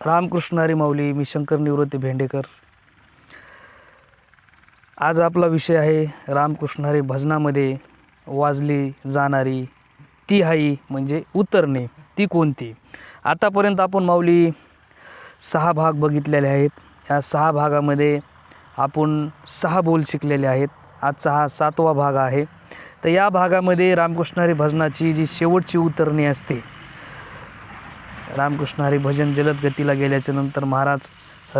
रामकृष्णारी माऊली मी शंकर निवृत्ती भेंडेकर. आज आपला विषय आहे रामकृष्णारी भजनामध्ये वाजली जाणारी ती हाई म्हणजे उतरणे ती कोणती? आतापर्यंत आपण माऊली सहा भाग बघितलेले आहेत. या सहा भागामध्ये आपण सहा बोल शिकलेले आहेत. आजचा हा सातवा भाग आहे. तर या भागामध्ये रामकृष्णारी भजनाची जी शेवटची उतरणी असते रामकृष्ण हरी भजन जलद गतीला गेल्याच्यानंतर महाराज ह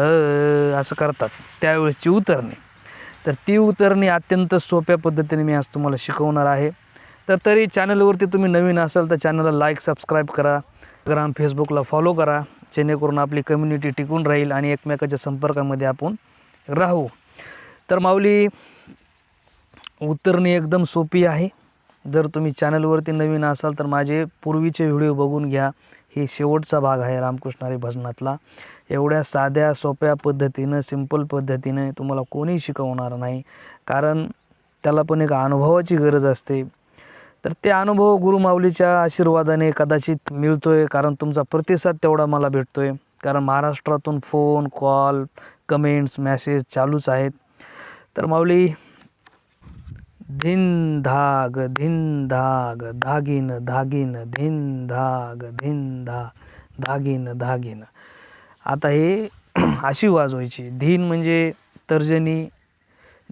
असं करतात. त्यावेळेसची उतरणी. तर ती उतरणी अत्यंत सोप्या पद्धतीने मी आज तुम्हाला शिकवणार आहे. तर तरी चॅनलवरती तुम्ही नवीन असाल तर चॅनलला लाईक सबस्क्राईब करा. ग्राम फेसबुकला फॉलो करा. जेणेकरून आपली कम्युनिटी टिकून राहील आणि एकमेकाच्या संपर्कामध्ये आपण राहू. तर माऊली उतरणी एकदम सोपी आहे. जर तुम्ही चॅनलवरती नवीन असाल तर माझे पूर्वीचे व्हिडिओ बघून घ्या. ही शेवटचा भाग आहे रामकृष्णारी भजनातला. एवढ्या साध्या सोप्या पद्धतीनं सिंपल पद्धतीनं तुम्हाला कोणी शिकवणार नाही. कारण त्याला पण एक अनुभवाची गरज असते. तर ते अनुभव गुरुमाऊलीच्या आशीर्वादाने कदाचित मिळतो आहे कारण तुमचा प्रतिसाद तेवढा मला भेटतो आहे कारण महाराष्ट्रातून फोन कॉल कमेंट्स मॅसेज चालूच आहेत. तर माऊली धिन धाग धिन धाग धागिन धागिन धिन धाग धिन धा धागिन धागिन आता हे अशी वाजवायची धीन म्हणजे तर्जनी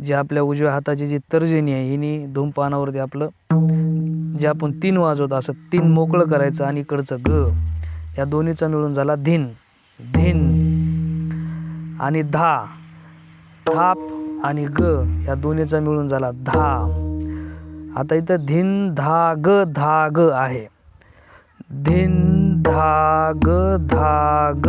जी आपल्या उजव्या हाताची जी तर्जनी आहे हिनी धूमपानावरती आपलं जे आपण तीन वाजवतो असं तीन मोकळं करायचं आणि इकडचं ग या दोन्हीचा मिळून झाला धिन. धिन. आणि धा. थाप. आणि ग या दोन्हीचा मिळून झाला धा आता इथं धिन धा ग धा ग आहे. धिन धा ग धा ग.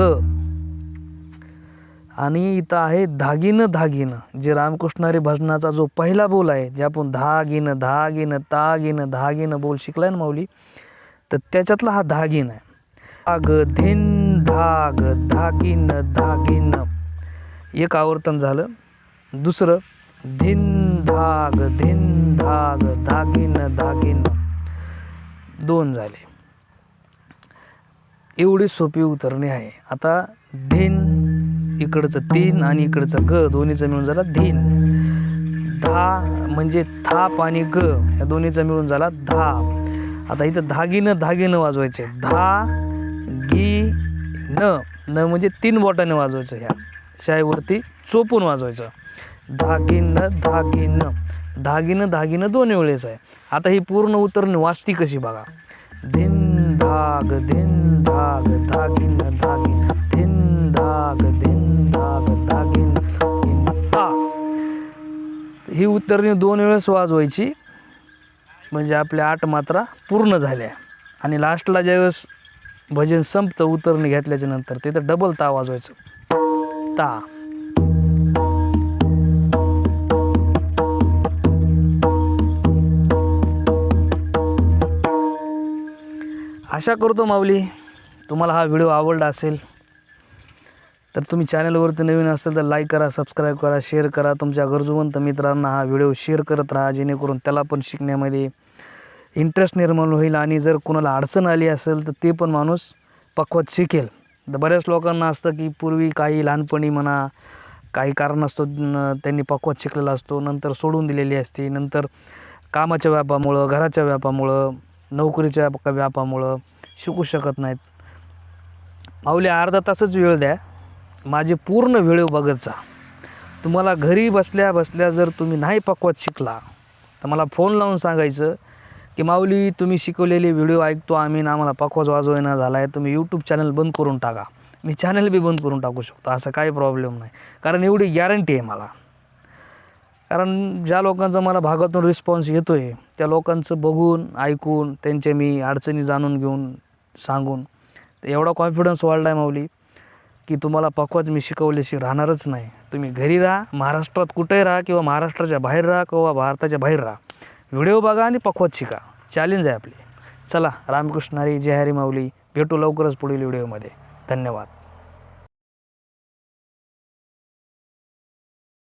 आणि इथं आहे धागिन धागिन जे रामकृष्णारी भजनाचा जो पहिला बोल आहे जे आपण धागिन धागिन तागिन धागीनं बोल शिकलाय ना माऊली तर त्याच्यातला हा धागिन आहे. धाग धिन धाग धागिन धागिन. एक आवर्तन झालं. दुसरं धिन धाग धिन धाग धागीन धागीन दोन झाले. एवढी सोपी उतरणी आहे. आता धिन इकडचं तीन आणि इकडचं ग दोन्हीचं मिळून झाला धिन. धा म्हणजे थाप आणि ग या दोन्हीचा मिळून झाला धा आता इथं धागीनं धागीनं वाजवायचे. धा गी न. न म्हणजे तीन बोटाने वाजवायचं ह्या. शाईवरती चोपून वाजवायचं. धागिनं धागिनं. धागिनं धागिनं दोन वेळेस आहे. आता ही पूर्ण उतरणी वाजती कशी बघा. धिन धाग धिन धाग धागीन धागिन. धिन धाग धिन धाग धागिन. ता ही उतरणी दोन वेळेस वाजवायची. म्हणजे आपल्या आठ मात्रा पूर्ण झाल्या. आणि लास्टला ज्यावेळेस भजन संपतं उतरणी घेतल्याच्या नंतर तिथं डबल ता वाजवायचं. ता आशा करतो माऊली तुम्हाला हा व्हिडिओ आवडला असेल. तर तुम्ही चॅनलवरती नवीन असेल तर लाईक करा सबस्क्राईब करा शेअर करा. तुमच्या गरजूवंत मित्रांना हा व्हिडिओ शेअर करत राहा जेणेकरून त्याला पण शिकण्यामध्ये इंटरेस्ट निर्माण होईल. आणि जर कुणाला अडचण आली असेल तर ते पण माणूस पक्वत शिकेल. तर बऱ्याच लोकांना असतं की पूर्वी काही लहानपणी म्हणा काही कारण न- त्यांनी पक्वत शिकलेला असतो नंतर सोडून दिलेली असते नंतर कामाच्या व्यापामुळं घराच्या व्यापामुळं नोकरीच्या व्यापामुळं शिकू शकत नाहीत. माऊली अर्धा तासच वेळ द्या. माझे पूर्ण वेळ बघत जा. तुम्हाला घरी बसल्या बसल्या जर तुम्ही नाही पक्वत शिकला तर मला फोन लावून सांगायचं की माऊली तुम्ही शिकवलेले व्हिडिओ ऐकतो आम्ही ना आम्हाला पक्वाज वाजवायना झाला आहे तुम्ही यूट्यूब चॅनल बंद करून टाका. मी चॅनल बी बंद करून टाकू शकतो असं काही प्रॉब्लेम नाही. कारण एवढी गॅरंटी आहे मला. कारण ज्या लोकांचा मला भागातून रिस्पॉन्स येतो आहे त्या लोकांचं बघून ऐकून त्यांच्या मी अडचणी जाणून घेऊन सांगून तर एवढा कॉन्फिडन्स वाढला आहे माऊली की तुम्हाला पक्वाच मी शिकवल्याशी राहणारच नाही. तुम्ही घरी राहा महाराष्ट्रात कुठेही राहा किंवा महाराष्ट्राच्या बाहेर राहा किंवा भारताच्या बाहेर राहा. व्हिडिओ बघा आणि पक्वात शिका. चॅलेंज आहे आपली. चला रामकृष्ण हरी जय हरी माऊली. भेटू लवकरच पुढील व्हिडिओमध्ये. धन्यवाद.